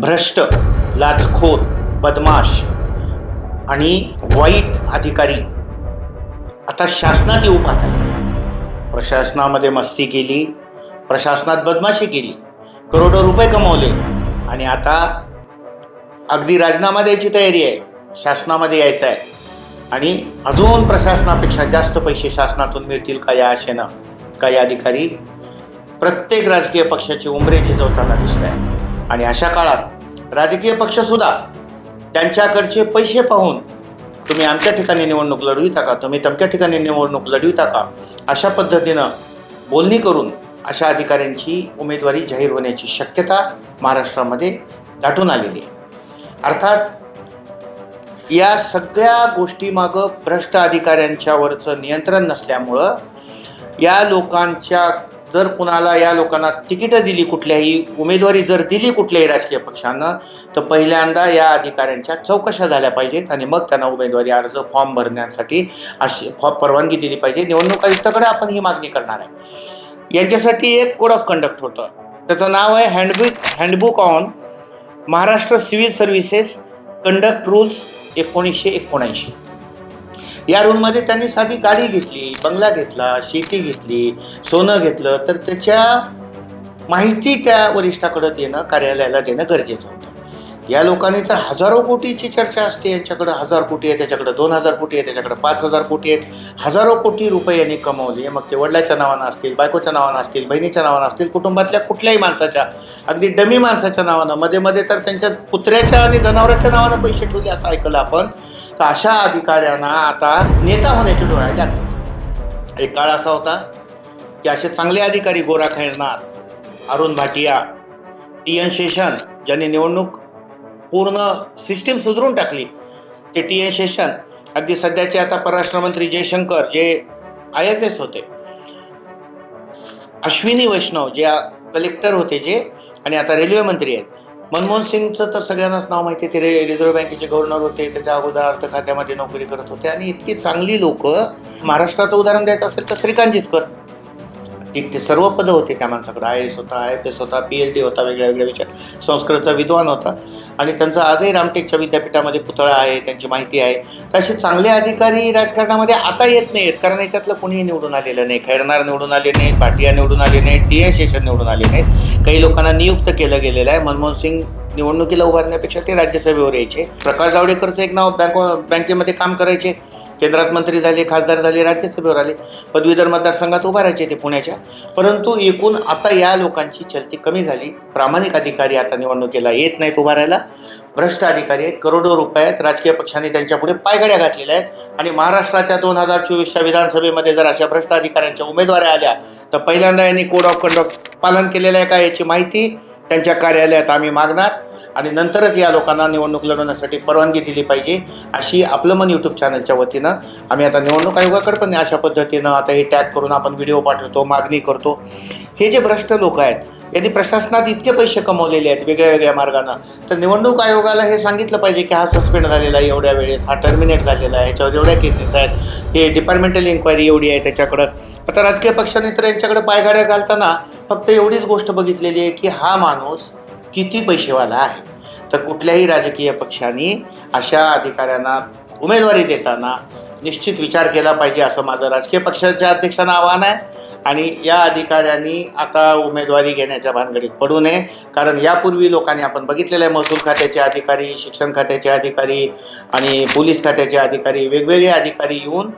भ्रष्ट लाचखोर बदमाश आणि वाईट अधिकारी. आता शासनात येऊ पाहतात प्रशासनामध्ये मस्ती केली प्रशासनात बदमाशी केली करोडो रुपये कमवले आणि आता अगदी राजीनामा द्यायची तयारी आहे शासनामध्ये यायचं आहे. आणि अजून प्रशासनापेक्षा जास्त पैसे शासनातून मिळतील का या आशेनं? काही अधिकारी? प्रत्येक राजकीय पक्षाची उंबरे झिजवताना दिसत आहे आणि अशा काळात राजकीय पक्षसुद्धा त्यांच्याकडचे पैसे पाहून तुम्ही आमच्या ठिकाणी निवडणूक लढविता का? तुम्ही तमक्या ठिकाणी निवडणूक लढविता का? अशा पद्धतीनं बोलणी करून अशा अधिकाऱ्यांची उमेदवारी जाहीर होण्याची शक्यता महाराष्ट्रामध्ये दाटून आलेली आहे. अर्थात या सगळ्या गोष्टीमागं भ्रष्ट अधिकाऱ्यांच्यावरचं नियंत्रण नसल्यामुळं या लोकांच्या जर कुणाला या लोकांना तिकीटं दिली कुठल्याही उमेदवारी जर दिली कुठल्याही राजकीय पक्षानं तर पहिल्यांदा या अधिकाऱ्यांच्या चौकशा झाल्या पाहिजेत आणि मग त्यांना उमेदवारी अर्ज फॉर्म भरण्यासाठी अशी फॉर्म परवानगी दिली पाहिजे. निवडणूक आयुक्ताकडे आपण ही मागणी करणार आहे. यांच्यासाठी एक कोड ऑफ कंडक्ट होतं. त्याचं नाव आहे handbook handbook on Maharashtra civil services conduct rules एकोणीसशे एकोणऐंशी. या रूममध्ये त्यांनी साधी गाडी घेतली बंगला घेतला शेती घेतली सोनं घेतलं तर त्याच्या माहिती त्या वरिष्ठाकडं देणं कार्यालयाला देणं गरजेचं होतं. या लोकांनी तर हजारो कोटीची चर्चा असते यांच्याकडं. हजार कोटी आहे त्याच्याकडं दोन हजार कोटी आहे त्याच्याकडं पाच हजार कोटी आहेत. हजारो कोटी रुपये यांनी कमवले. मग ते वडिलाच्या नावानं असतील बायकोच्या नावानं असतील बहिणीच्या नावानं असतील कुटुंबातल्या कुठल्याही माणसाच्या अगदी डमी माणसाच्या नावानं मध्ये मध्ये तर त्यांच्या कुत्र्याच्या आणि जनावरांच्या नावानं पैसे ठेवले असं ऐकलं आपण. तर अशा अधिकाऱ्यांना आता नेता होण्याचे डोळ्या लागले. एक काळ असा होता की असे चांगले अधिकारी गोरा खैरनाथ अरुण भाटिया टी एन शेषन ज्यांनी निवडणूक पूर्ण सिस्टीम सुधरून टाकली. ते टी एन शेषन अगदी सध्याचे आता परराष्ट्र मंत्री जयशंकर जे आय एफ एस होते. अश्विनी वैष्णव जे कलेक्टर होते जे आणि आता रेल्वे मंत्री आहेत. मनमोहन सिंगचं तर सगळ्यांनाच नाव माहिती आहे. ते रे रिझर्व्ह बँकेचे गव्हर्नर होते. त्याच्या अगोदर अर्थ खात्यामध्ये नोकरी करत होते. आणि इतकी चांगली लोक महाराष्ट्राचं उदाहरण द्यायचं असेल तर श्रीकांत जिचकर. एक ते सर्व पदं होते त्या माणसाकडे. आय एस होता आय एफ एस होता पी एच डी होता वेगळ्या वेगळ्या विषय. संस्कृतचा विद्वान होता. आणि त्यांचा आजही रामटेकच्या विद्यापीठामध्ये पुतळा आहे त्यांची माहिती आहे. तर असे चांगले अधिकारी राजकारणामध्ये आता येत नाहीत कारण याच्यातलं कोणीही निवडून आलेलं नाही. खैरनार निवडून आले नाहीत भाटिया निवडून आले नाहीत टी एस शेषन निवडून आले नाहीत. काही लोकांना नियुक्त केलं गेलेलं आहे. मनमोहन सिंग निवडणुकीला उभारण्यापेक्षा ते राज्यसभेवर यायचे. प्रकाश जावडेकरचं एक नाव बँक बँकेमध्ये काम करायचे. केंद्रात मंत्री झाले खासदार झाले राज्यसभेवर आले. पदवीधर मतदारसंघात उभारायचे ते पुण्याच्या. परंतु एकूण आता या लोकांची चलती कमी झाली. प्रामाणिक अधिकारी आता निवडणुकीला येत नाहीत उभारायला भ्रष्ट अधिकारी आहेत करोडो रुपयात आहेत. राजकीय पक्षांनी त्यांच्यापुढे पायगड्या घातलेल्या आहेत. आणि महाराष्ट्राच्या दोन हजार चोवीसच्या विधानसभेमध्ये जर अशा भ्रष्ट अधिकाऱ्यांच्या उमेदवाऱ्या आल्या तर पहिल्यांदा यांनी कोड ऑफ कंडक्ट पालन केलेलं आहे का याची माहिती त्यांच्या कार्यालयात आम्ही मागणार आणि नंतरच या लोकांना निवडणूक लढवण्यासाठी परवानगी दिली पाहिजे अशी आपलं मन यूट्यूब चॅनलच्या वतीनं आम्ही आता निवडणूक आयोगाकडे पण अशा पद्धतीनं आता हे टॅग करून आपण व्हिडिओ पाठवतो मागणी करतो. हे जे भ्रष्ट लोक आहेत यांनी प्रशासनात इतके पैसे कमवलेले आहेत वेगळ्या वेगळ्या मार्गानं. तर निवडणूक आयोगाला हे सांगितलं पाहिजे की हा सस्पेंड झालेला आहे एवढ्या वेळेस हा टर्मिनेट झालेला आहे याच्यावर एवढ्या केसेस आहेत हे डिपार्टमेंटल इन्क्वायरी एवढी आहे त्याच्याकडं. आता राजकीय पक्षाने तर यांच्याकडे पायगाड्या घालताना फक्त एवढीच गोष्ट बघितलेली आहे की हा माणूस किती पैसेवाला आहे. तर कुठल्याही राजकीय पक्षांनी अशा अधिकाऱ्यांना उमेदवारी देताना निश्चित विचार केला पाहिजे असं माझं राजकीय पक्षाच्या अध्यक्षांना आव्हान आहे. आणि या अधिकाऱ्यांनी आता उमेदवारी घेण्याच्या भानगडीत पडू नये. कारण यापूर्वी लोकांनी आपण बघितलेलं आहे महसूल खात्याचे अधिकारी शिक्षण खात्याचे अधिकारी आणि पोलीस खात्याचे अधिकारी वेगवेगळे अधिकारी येऊन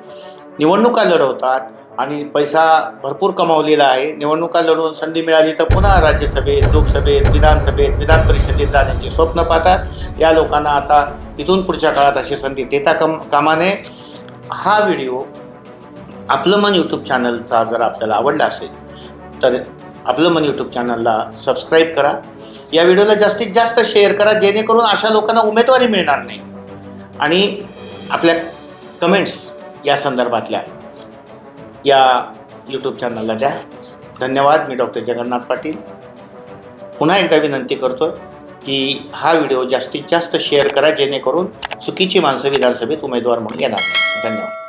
निवडणुका लढवतात. आणि पैसा भरपूर कमावलेला आहे. निवडणुका लढवून संधी मिळाली तर पुन्हा राज्यसभेत लोकसभेत विधानसभेत विधान परिषदेत जाण्याचे स्वप्न पाहतात. या लोकांना आता इथून पुढच्या काळात अशी संधी देता कम कामाने. हा व्हिडिओ आपलं मन यूट्यूब चॅनलचा जर आपल्याला आवडला असेल तर आपलं मन यूट्यूब चॅनलला सबस्क्राईब करा. या व्हिडिओला जास्तीत जास्त शेअर करा जेणेकरून अशा लोकांना उमेदवारी मिळणार नाही. आणि आपल्या कमेंट्स या संदर्भातल्या या यूट्यूब चॅनलला द्या. धन्यवाद मी डॉक्टर जगन्नाथ पाटील. पुन्हा एकदा विनंती करतो की हा व्हिडिओ जास्तीत जास्त शेअर करा जेणेकरून चुकीची माणसं विधानसभेत उमेदवार म्हणून येणार धन्यवाद.